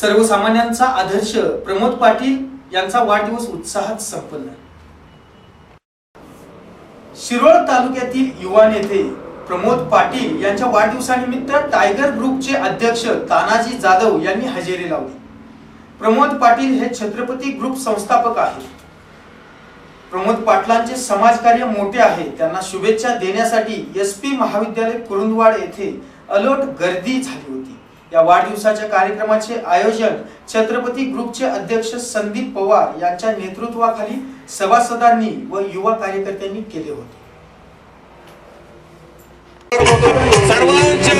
सर्वसामान्यांचा आदर्श प्रमोद पाटील यांचा वाढदिवस उत्साहात संपन्न. शिरोळ तालुक्यातील युवा नेते प्रमोद पाटील यांच्या वाढदिवसानिमित्त टायगर ग्रुपचे अध्यक्ष तानाजी जाधव यांनी हजेरी लावली. प्रमोद पाटील हे छत्रपती ग्रुप संस्थापक आहेत. प्रमोद पाटलांचे समाजकार्य मोठे आहे. त्यांना शुभेच्छा देण्यासाठी एस पी महाविद्यालय कुरुंदवाड येथे अलोट गर्दी झाली. या वाढदिवसाच्या कार्यक्रमाचे आयोजन छत्रपती ग्रुपचे अध्यक्ष संदीप पवार यांच्या नेतृत्वाखाली सभासदांनी व युवा कार्यकर्त्यांनी केले होते. सर्वांच्या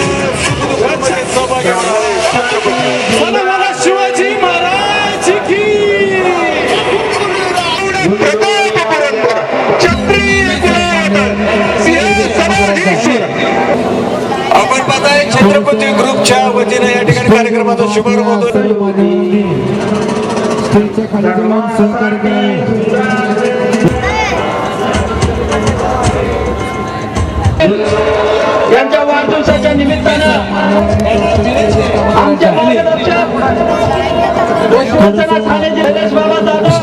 सुखदुःखामध्ये सहभागी होणारे छत्रपती सन्माननीय शिवाजी महाराज की छत्रपती ग्रुपच्या वतीने या ठिकाणी कार्यक्रमाचा शुभारंभ होतो यांच्या वाढदिवसाच्या निमित्तानं आमच्या ठाणे बाबा जाधव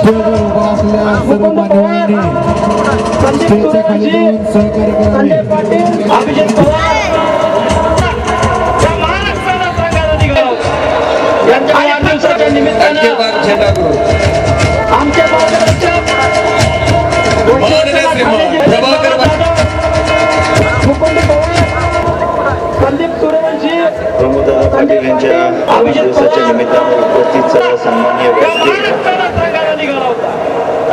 संदीप संजय पाटील अभिजित पवार जाधव मुकुंद पवार संदीप सूर्यवंशी प्रमोददादा पाटील यांच्या वाढदिवसाच्या निमित्तानं उपस्थित सर्व सन्माननीय या व्यक्ती. महाराष्ट्राला सांगायला निघाला होता.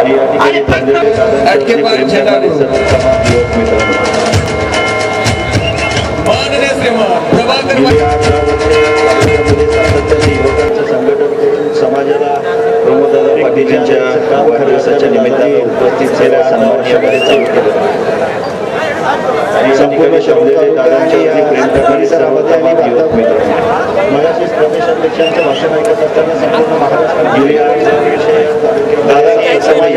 आणि या ठिकाणी आणि फक्त जमलेले दादांचे प्रेम करणारे सर्व तमाम युवक मित्रांनो. माननीय श्रीमान प्रभाकर प्रमोददादा वाढदिवसाच्या निमित्ताने उपस्थित सर्व सन्माननीय आणि संपूर्ण शब्दाचे दादांच्या युवक मित्रांनो प्रदेश भाषण ऐकत असताना संपूर्ण समाज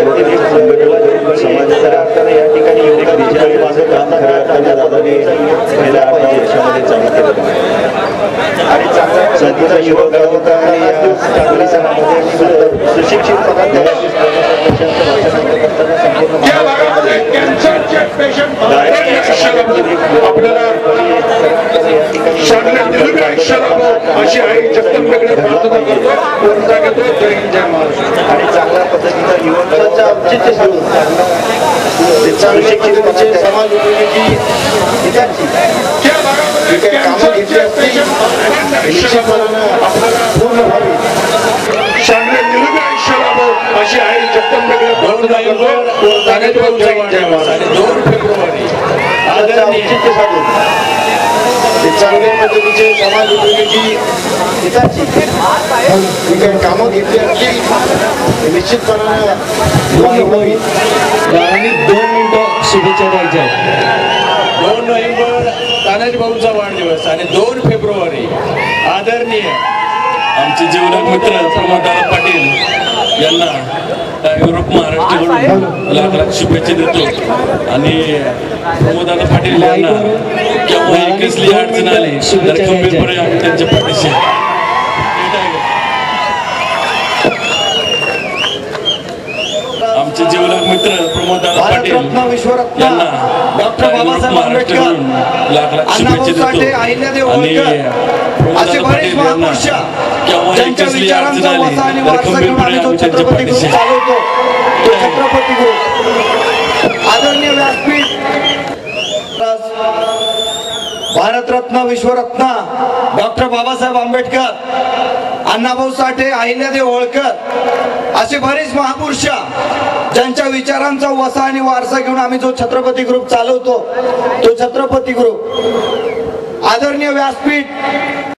समाजाच्या अर्थाने या ठिकाणी माझं काम खऱ्या अर्थाने गेल्या आठ वर्षामध्ये चालू केलं आणि या सुशिक्षित पदाधिकारी प्रदेश अध्यक्षांचं भाषण ऐकत असताना संपूर्ण या भागामध्ये महाराष्ट्रामध्ये कॅन्सरचे पेशंट दर लक्षाला आपल्याला अशी आई जगदंबेकडे प्रार्थना करतो. कोणता घेतो जय हिंद जय महाराष्ट्र आणि चांगल्या पद्धतीचा युवकांचा औचित्य साधून सुशिक्षित समाज पूर्ण व्हावी. शाळेत दिलेल्या अक्षराला अशी आई जगदंबेकडे प्रार्थना करतो. कोणता घेतो जय हिंद जय महाराष्ट्र दोन फेब्रुवारी औचित्य साधून चांगल्या पद्धतीचे समाज उपयोगी विद्यार्थी जे काही कामं घेतली असतील निश्चितपणानं आणि दोन मिनिटं शुभेच्छा द्यायच्या. दोन नोव्हेंबर तानाजी भाऊंचा वाढदिवस आणि दोन फेब्रुवारी आदरणीय आमचे जीवलग मित्र प्रमोददादा पाटील यांना युरोप महाराष्ट्राकडून लाख लाख शुभेच्छा देतो. आणि प्रमोददादा पाटील यांना केव्हा कसली अडचण आली तर खंबीरपणे आम्ही त्यांच्या पाठीशी. आहे. आमचे जीवलग मित्र प्रमोददादा पाटील यांना महाराष्ट्राकडून लाख लाख शुभेच्छा देतो. आणि पाटील यांना केव्हा ज्यांच्या कसली अडचण आली तर खंबीरपणे आम्ही त्यांच्या पाठीशी. ग्रुप तो छत्रपती ग्रुप आदरणीय व्यासपीठ. भारतरत्न विश्वरत्न डॉक्टर बाबासाहेब आंबेडकर अण्णाभाऊ साठे अहिल्यादेव होळकर असे बरेच महापुरुष ज्यांच्या विचारांचा वसा आणि वारसा घेऊन आम्ही जो छत्रपती ग्रुप चालवतो तो छत्रपती ग्रुप. आदरणीय व्यासपीठ